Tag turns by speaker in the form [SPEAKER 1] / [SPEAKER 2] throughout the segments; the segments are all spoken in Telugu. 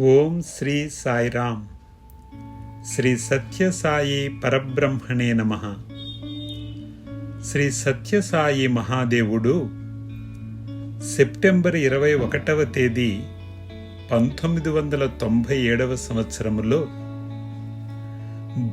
[SPEAKER 1] ఓం శ్రీ సాయిరామ్ శ్రీ సత్యసాయి పరబ్రహ్మణే నమ. శ్రీ సత్యసాయి మహాదేవుడు సెప్టెంబర్ ఇరవై ఒకటవ తేదీ పంతొమ్మిది వందల తొంభై ఏడవ సంవత్సరములో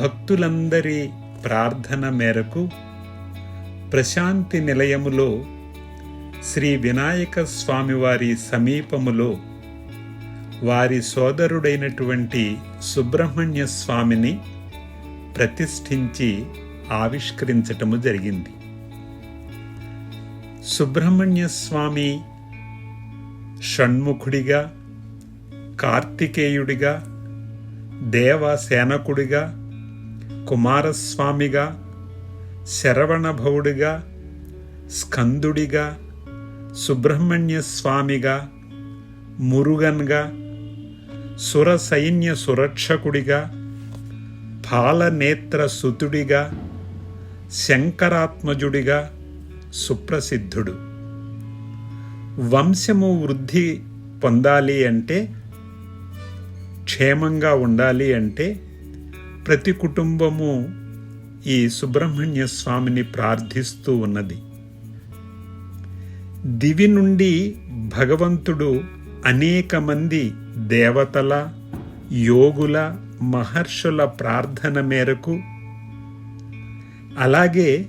[SPEAKER 1] భక్తులందరి ప్రార్థన మేరకు ప్రశాంతి నిలయములో శ్రీ వినాయక స్వామివారి సమీపములో వారి సోదరుడైనటువంటి సుబ్రహ్మణ్య స్వామిని ప్రతిష్ఠించి ఆవిష్కరించటము జరిగింది. సుబ్రహ్మణ్య స్వామి షణ్ముఖుడిగా కార్తికేయుడిగా దేవసేనకుడిగా కుమారస్వామిగా శరవణభవుడిగా స్కందుడిగా సుబ్రహ్మణ్య స్వామిగా మురుగన్గా సుర సైన్య సురక్షకుడిగా పాలనేత్ర సుతుడిగా శంకరాత్మజుడిగా సుప్రసిద్ధుడు. వంశము వృద్ధి పొందాలి అంటే క్షేమంగా ఉండాలి అంటే ప్రతి కుటుంబము ఈ సుబ్రహ్మణ్య స్వామిని ప్రార్థిస్తూ ఉన్నది. దివి నుండి భగవంతుడు అనేక మంది దేవతల యోగుల మహర్షుల ప్రార్థన మేరకు అలాగే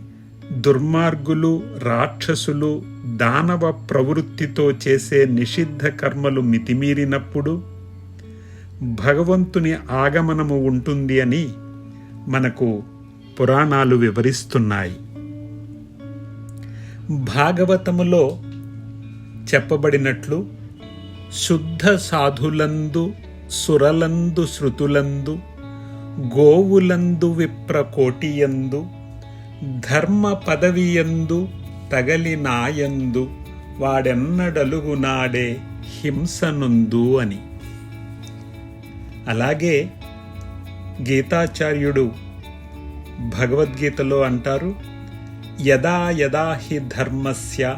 [SPEAKER 1] దుర్మార్గులు రాక్షసులు దానవ ప్రవృత్తితో చేసే నిషిద్ధ కర్మలు మితిమీరినప్పుడు భగవంతుని ఆగమనము ఉంటుంది అని మనకు పురాణాలు వివరిస్తున్నాయి. భాగవతములో చెప్పబడినట్లు శుద్ధ సాధులందు సురలందు శృతులందు గోవులందు విప్రకోటియందు ధర్మ పదవియందు తగలి నాయందు వాడెన్నడలుగునాడే హింసనుందు అని. అలాగే గీతాచార్యుడు భగవద్గీతలో అంటారు యదా యదా హి ధర్మస్య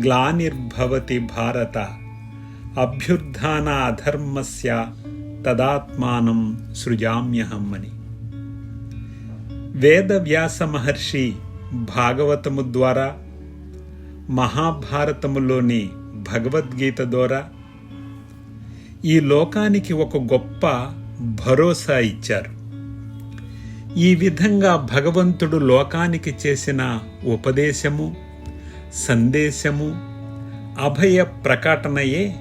[SPEAKER 1] గ్లానిర్భవతి భారత. అభ్యుత్థాన అధర్మస్య తదాత్మానం సృజామ్యహం అని వేదవ్యాస మహర్షి భాగవతము ద్వారా మహాభారతములోని భగవద్గీత ద్వారా ఈ లోకానికి ఒక గొప్ప భరోసా ఇచ్చారు. ఈ విధంగా భగవంతుడు లోకానికి చేసిన ఉపదేశము సందేశము అభయ ప్రకటనయే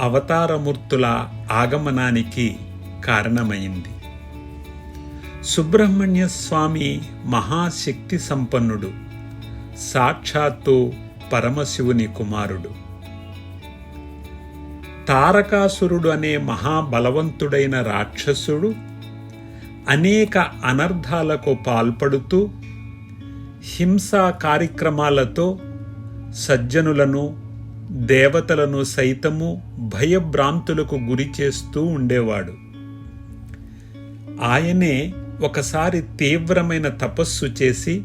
[SPEAKER 1] అవతారమూర్తుల ఆగమనానికి కారణమైంది. సుబ్రహ్మణ్య స్వామి మహాశక్తి సంపన్నుడు సాక్షాత్తు పరమశివుని కుమారుడు. తారకాసురుడు అనే మహాబలవంతుడైన రాక్షసుడు అనేక అనర్థాలకు పాల్పడుతూ హింసా కార్యక్రమాలతో సజ్జనులను దేవతలను సైతము భయభ్రాంతులకు గురి చేస్తూ ఉండేవాడు. ఆయనే ఒకసారి తీవ్రమైన తపస్సు చేసి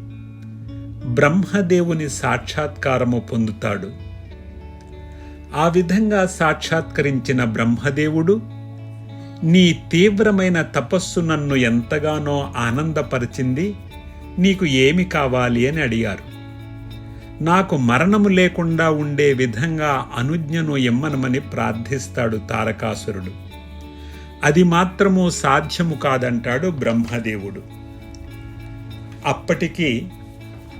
[SPEAKER 1] బ్రహ్మదేవుని సాక్షాత్కారము పొందుతాడు. ఆ విధంగా సాక్షాత్కరించిన బ్రహ్మదేవుడు నీ తీవ్రమైన తపస్సు నన్ను ఎంతగానో ఆనందపరిచింది నీకు ఏమి కావాలి అని అడిగారు. నాకు మరణము లేకుండా ఉండే విధంగా అనుజ్ఞను ఇమ్మనమని ప్రార్థిస్తాడు తారకాసురుడు. అది మాత్రము సాధ్యము కాదంటాడు బ్రహ్మదేవుడు. అప్పటికి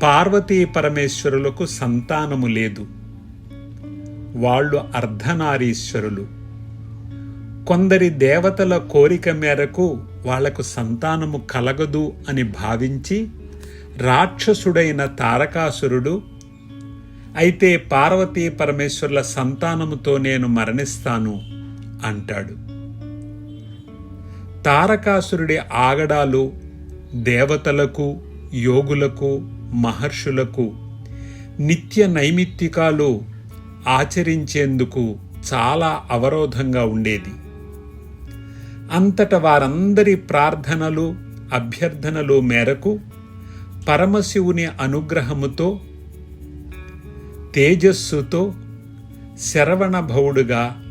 [SPEAKER 1] పార్వతీ పరమేశ్వరులకు సంతానము లేదు. వాళ్ళు అర్ధనారీశ్వరులు. కొందరి దేవతల కోరిక మేరకు వాళ్ళకు సంతానము కలగదు అని భావించి రాక్షసుడైన తారకాసురుడు అయితే పార్వతీ పరమేశ్వర్ల సంతానముతో నేను మరణిస్తాను అంటాడు. తారకాసురుడి ఆగడాలు దేవతలకు యోగులకు మహర్షులకు నిత్య నైమిత్తికాలు ఆచరించేందుకు చాలా అవరోధంగా ఉండేది. అంతట వారందరి ప్రార్థనలు అభ్యర్థనలు మేరకు పరమశివుని అనుగ్రహముతో తేజస్సుతో శరవణభవుడుగా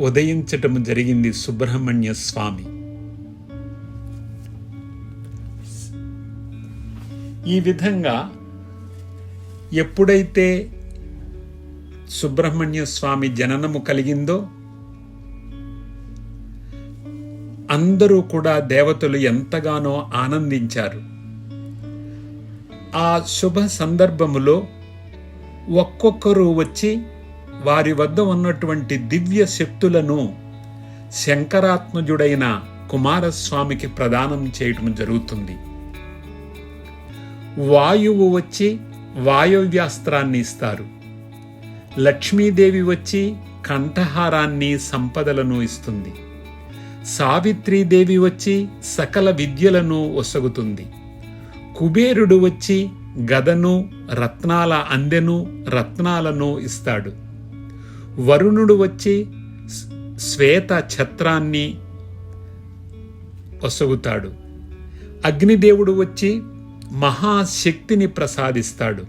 [SPEAKER 1] ఉదయించటం జరిగింది సుబ్రహ్మణ్య స్వామి. ఈ విధంగా ఎప్పుడైతే సుబ్రహ్మణ్య స్వామి జననము కలిగిందో అందరూ కూడా దేవతలు ఎంతగానో ఆనందించారు. ఆ శుభ సందర్భములో ఒక్కొక్కరు వచ్చి వారి వద్ద ఉన్నటువంటి దివ్య శక్తులను శంకరాత్మజుడైన కుమారస్వామికి ప్రదానం చేయటం జరుగుతుంది. వాయువు వచ్చి వాయువ్యాస్త్రాన్ని ఇస్తారు. లక్ష్మీదేవి వచ్చి కంఠహారాన్ని సంపదలను ఇస్తుంది. సావిత్రీదేవి వచ్చి సకల విద్యలను ఒసగుతుంది. కుబేరుడు వచ్చి గదను రత్నాల అందెను రత్నాలను ఇస్తాడు. వరుణుడు వచ్చి శ్వేత ఛత్రాన్ని ఒసగుతాడు. అగ్నిదేవుడు వచ్చి మహాశక్తిని ప్రసాదిస్తాడు.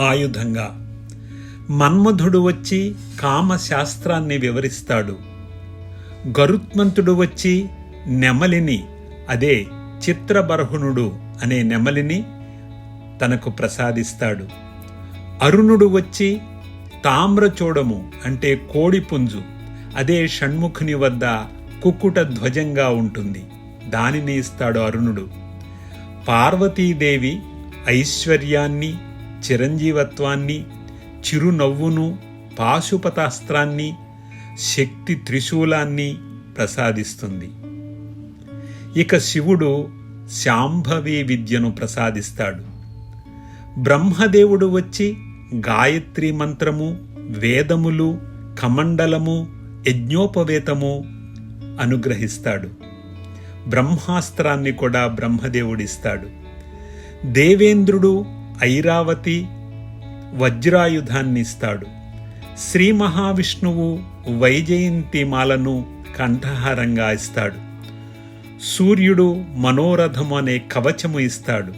[SPEAKER 1] ఆయుధంగా. మన్మధుడు వచ్చి కామశాస్త్రాన్ని వివరిస్తాడు. గరుత్మంతుడు వచ్చి నెమలిని అదే చిత్రబర్హునుడు అనే నెమలిని తనకు ప్రసాదిస్తాడు. అరుణుడు వచ్చి తామ్రచూడము అంటే కోడిపుంజు అదే షణ్ముఖుని వద్ద కుక్కుట ధ్వజంగా ఉంటుంది. దానిని ఇస్తాడు అరుణుడు. పార్వతీదేవి ఐశ్వర్యాన్ని చిరంజీవత్వాన్ని చిరునవ్వును పాశుపతాస్త్రాన్ని శక్తి త్రిశూలాన్ని ప్రసాదిస్తుంది. ఇక శివుడు శాంభవి విద్యను ప్రసాదిస్తాడు. బ్రహ్మదేవుడు వచ్చి గాయత్రి మంత్రము వేదములు కమండలము యజ్ఞోపవేతము అనుగ్రహిస్తాడు. బ్రహ్మాస్త్రాన్ని కూడా బ్రహ్మదేవుడిస్తాడు. దేవేంద్రుడు ఐరావతి వజ్రాయుధాన్ని ఇస్తాడు. శ్రీ మహావిష్ణువు వైజయంతి మాలను కంఠహారంగా ఇస్తాడు. సూర్యుడు మనోరథము అనే కవచము ఇస్తాడు.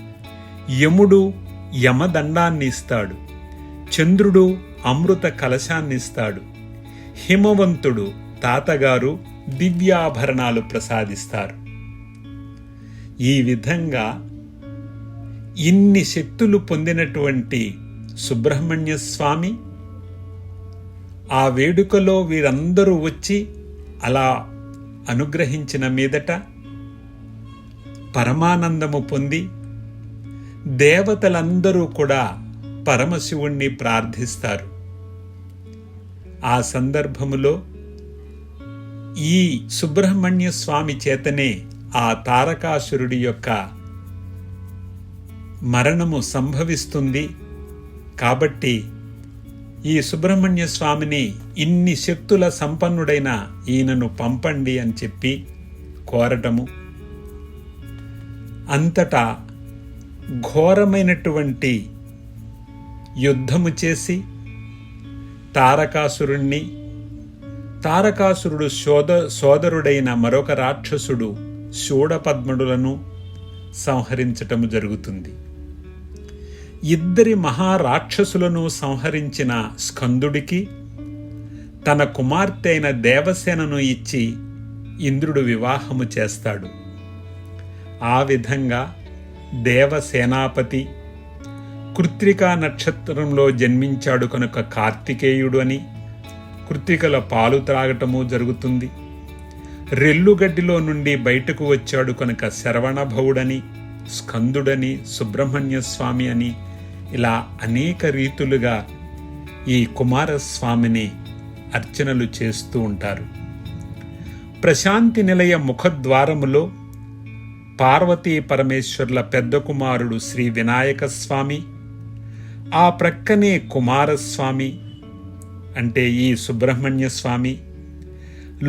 [SPEAKER 1] యముడు యమదండాన్ని ఇస్తాడు. చంద్రుడు అమృత కలశాన్ని ఇస్తాడు. హిమవంతుడు తాతగారు దివ్యాభరణాలు ప్రసాదిస్తారు. ఈ విధంగా ఇన్ని శక్తులు పొందినటువంటి సుబ్రహ్మణ్య స్వామి ఆ వేడుకలో వీరందరూ వచ్చి అలా అనుగ్రహించిన మీదట పరమానందము పొంది దేవతలందరూ కూడా పరమశివుణ్ణి ప్రార్థిస్తారు. ఆ సందర్భములో ఈ సుబ్రహ్మణ్య స్వామి చేతనే ఆ తారకాసురుడి యొక్క మరణము సంభవిస్తుంది. కాబట్టి ఈ సుబ్రహ్మణ్య స్వామిని ఇన్ని శక్తుల సంపన్నుడైన ఈయనను పంపండి అని చెప్పి కోరటము అంతటా ఘోరమైనటువంటి యుద్ధము చేసి తారకాసురుణ్ణి తారకాసురుడు సోద సోదరుడైన మరొక రాక్షసుడు శూడపద్మడులను సంహరించటము జరుగుతుంది. ఇద్దరి మహారాక్షసులను సంహరించిన స్కందుడికి తన కుమార్తె అయిన దేవసేనను ఇచ్చి ఇంద్రుడు వివాహము చేస్తాడు. ఆ విధంగా దేవసేనాపతి కృత్రికా నక్షత్రంలో జన్మించాడు కనుక కార్తికేయుడు అని కృత్రికల పాలు త్రాగటము జరుగుతుంది. రెల్లుగడ్డిలో నుండి బయటకు వచ్చాడు కనుక శరవణభవుడని స్కందుడని సుబ్రహ్మణ్య స్వామి అని ఇలా అనేక రీతులుగా ఈ కుమారస్వామిని అర్చనలు చేస్తూ ఉంటారు. ప్రశాంతి నిలయ ముఖద్వారములో పార్వతీ పరమేశ్వర్ల పెద్ద కుమారుడు శ్రీ వినాయక స్వామి ఆ ప్రక్కనే కుమారస్వామి అంటే ఈ సుబ్రహ్మణ్య స్వామి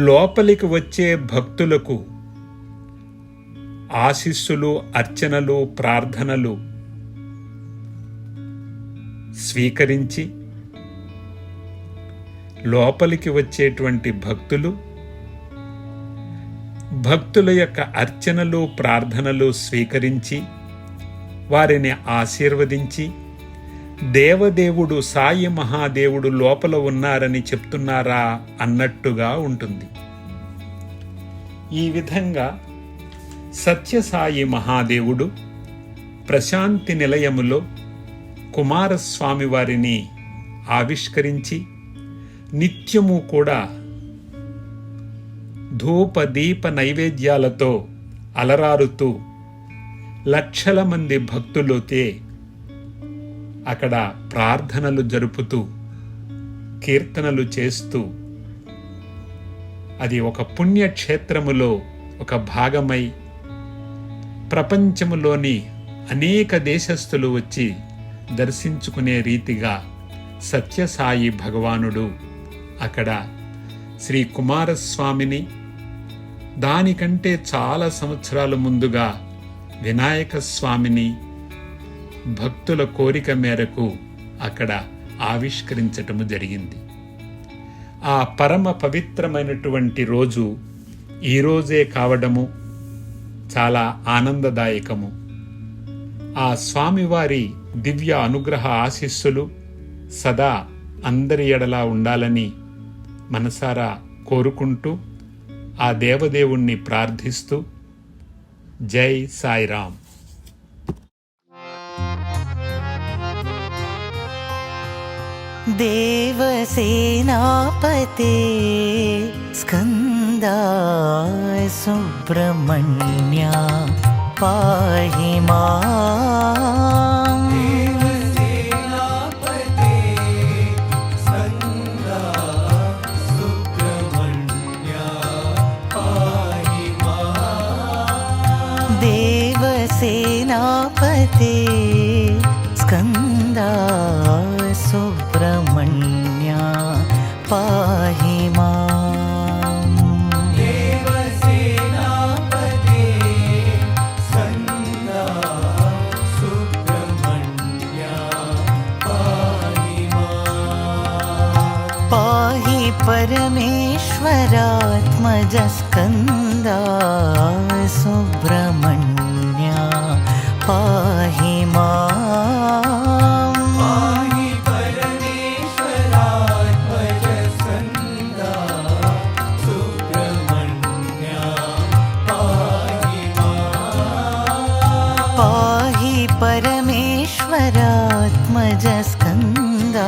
[SPEAKER 1] లోపలికి వచ్చే భక్తులకు ఆశీస్సులు అర్చనలు ప్రార్థనలు స్వీకరించి లోపలికి వచ్చేటువంటి భక్తులు భక్తుల యొక్క అర్చనలు ప్రార్థనలు స్వీకరించి వారిని ఆశీర్వదించి దేవదేవుడు సాయి మహాదేవుడు లోపల ఉన్నారని చెప్తున్నారా అన్నట్టుగా ఉంటుంది. ఈ విధంగా సత్యసాయి మహాదేవుడు ప్రశాంతి నిలయములో కుమారస్వామి వారిని ఆవిష్కరించి నిత్యము కూడా ధూప దీప నైవేద్యాలతో అలరారుతూ లక్షల మంది భక్తులతే అక్కడ ప్రార్థనలు జరుపుతూ కీర్తనలు చేస్తూ అది ఒక పుణ్యక్షేత్రములో ఒక భాగమై ప్రపంచములోని అనేక దేశస్థులు వచ్చి దర్శించుకునే రీతిగా సత్యసాయి భగవానుడు అక్కడ శ్రీ కుమారస్వామిని దానికంటే చాలా సంవత్సరాల ముందుగా వినాయక స్వామిని భక్తుల కోరిక మేరకు అక్కడ ఆవిష్కరించటము జరిగింది. ఆ పరమ పవిత్రమైనటువంటి రోజు ఈ రోజే కావడము చాలా ఆనందదాయకము. ఆ స్వామివారి దివ్య అనుగ్రహ ఆశీస్సులు సదా అందరి ఎడలా ఉండాలని మనసారా కోరుకుంటూ ఆ దేవదేవుణ్ణి ప్రార్థిస్తూ జై సాయిరామ్
[SPEAKER 2] देवसेनापते स्कन्दा सुब्रह्मण्या पाहि मा ते स्कन्दा सुब्रह्मण्या पाहि मा परमेश्वरात्मजस्कन्दा सु परमेश्वरात्मजस्कन्दा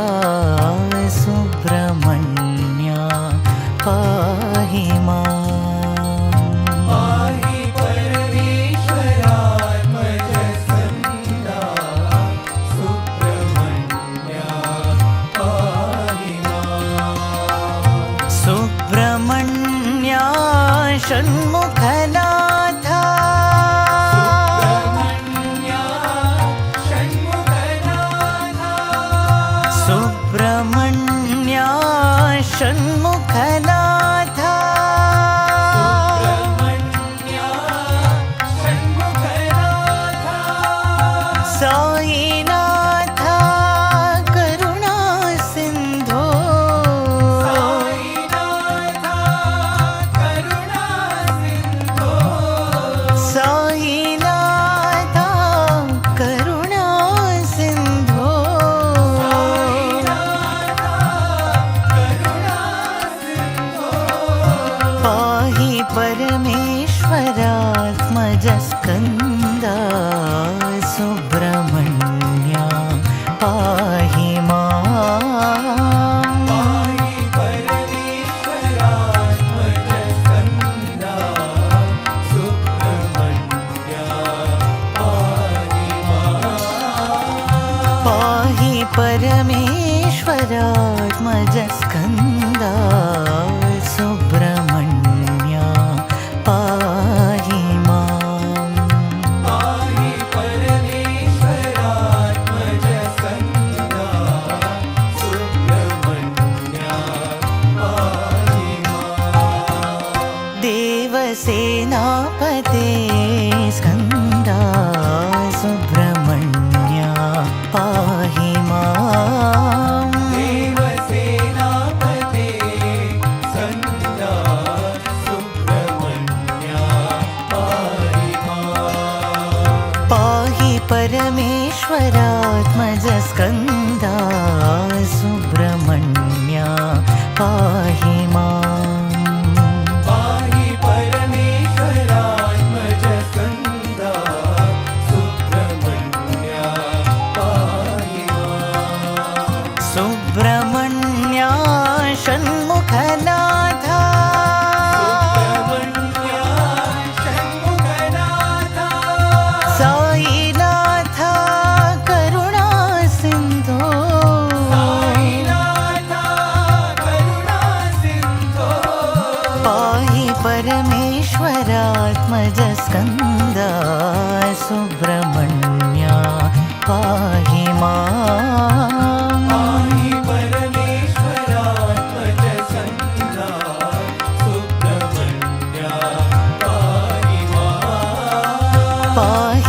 [SPEAKER 2] परमेश्वरात्मजस्कन्दा।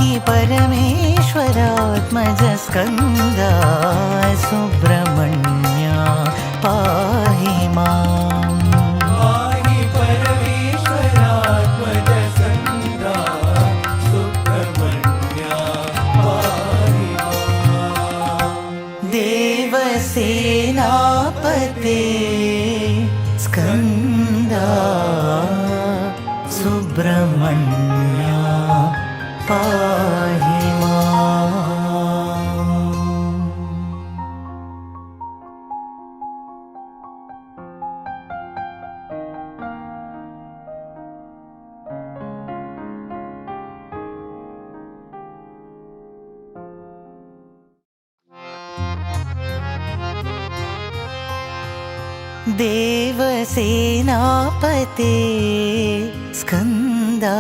[SPEAKER 2] ी परमेश्वरात्मजस्कन्द सुब्रह्मण्या पाहि माहि परमेश्वरात्मज स्कङ्गा सुब्रह्मण्या देवसेनापते स्कन्दा सुब्रह्मण्य। पाहि देवसेनापते स्कन्दा